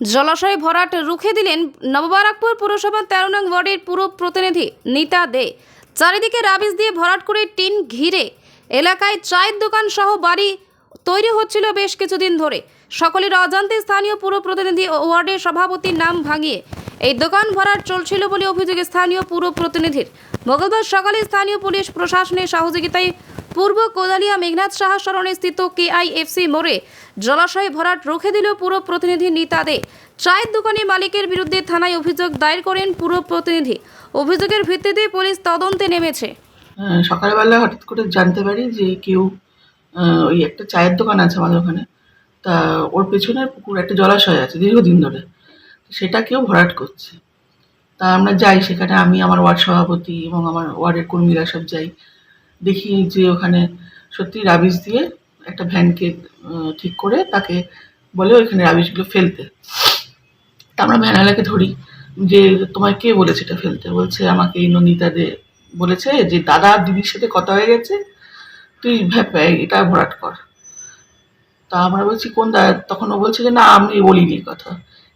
জলাশয়ে ভরাট রুখে দিলেন নববারাকপুর পুরসভার তেরো নং ওয়ার্ডের পুরো প্রতিনিধি নিতা দে। চারিদিকে রাবিশ দিয়ে ভরাট করে টিন ঘিরে এলাকায় চায়ের দোকান সহ বাড়ি তৈরি হচ্ছিল বেশ কিছুদিন ধরে। সকলের অজান্তে স্থানীয় পুর প্রতিনিধি ওয়ার্ডের সভাপতির নাম ভাঙিয়ে এই দোকান ভরাট চলছিল বলে অভিযোগ স্থানীয় পুর প্রতিনিধির। মঙ্গলবার সকালে স্থানীয় পুলিশ প্রশাসনের সহযোগিতায় পূর্ব কোদালিয়া মেঘনাথ সাহা সরণে স্থিত কেআইএফসি মোড়ে জলাশয়ে ভরাট রুখে দিল পুরো প্রতিনিধি নিতা দে। চায়ের দোকানে মালিকের বিরুদ্ধে থানায় অভিযোগ দায়ের করেন পুরো প্রতিনিধি। অভিযোগের ভিত্তিতে পুলিশ তদন্তে নেমেছে। সকালবেলা হঠাৎ করে জানতে পারি যে কেউ ওই একটা চায়ের দোকান আছে আমাদের ওখানে। তা ওর পেছনে পুকুর, একটা জলাশয় আছে দীর্ঘদিন ধরে। সেটা কেউ ভরাট করছে। তা আমরা যাই, সেখানে আমি, আমার ওয়ার্ড সভাপতি এবং আমার ওয়ার্ডের কর্মীরা সব যাই। দেখি যে ওখানে সত্যি রাবিশ দিয়ে একটা ভ্যানকে ঠিক করে তাকে বলে ওইখানে রাবিশগুলো ফেলতে। তা আমরা ভ্যানওয়ালাকে ধরি যে, তোমায় কে বলেছে এটা ফেলতে? বলছে, আমাকে এই নন্দিতা দে বলেছে যে, দাদা দিদির সাথে কথা হয়ে গেছে, তুই এটা ভরাট কর। তা আমরা বলছি, কোন দাদা? তখন ও বলছে যে, না, আমি বলিনি কথা।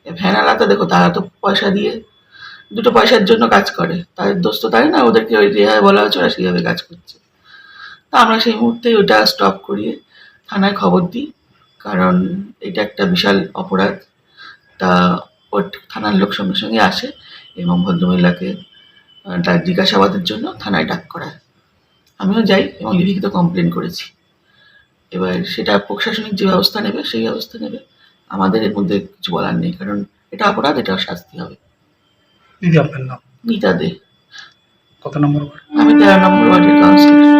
এ ভ্যানওয়ালা তো দেখো তারা তো পয়সা দিয়ে দুটো পয়সার জন্য কাজ করে। তাদের দোস্ত তাই না, ওদেরকে ওই যেভাবে বলা হচ্ছে ওরা সেইভাবে কাজ করছে। তা আমরা সেই মুহূর্তে ওটা স্টপ করিয়ে থানায় খবর দিই কারণ এটা একটা বিশাল অপরাধ। তা ওর থানার লোক সঙ্গে সঙ্গে আসে এবং ভদ্রমহিলাকে তার জিজ্ঞাসাবাদের জন্য থানায় ডাক করায়। আমিও যাই এবং লিখিত কমপ্লেন করেছি। এবার সেটা প্রশাসনিক যে ব্যবস্থা নেবে সেই ব্যবস্থা নেবে। আমাদের এর মধ্যে কিছু বলার নেই কারণ এটা অপরাধ এটা শাস্তি হবে। দিদি আপনার নাম? নিতা দে। কত নম্বর? আমি তেরো নম্বর ওয়ার্ডের কাউন্সিলর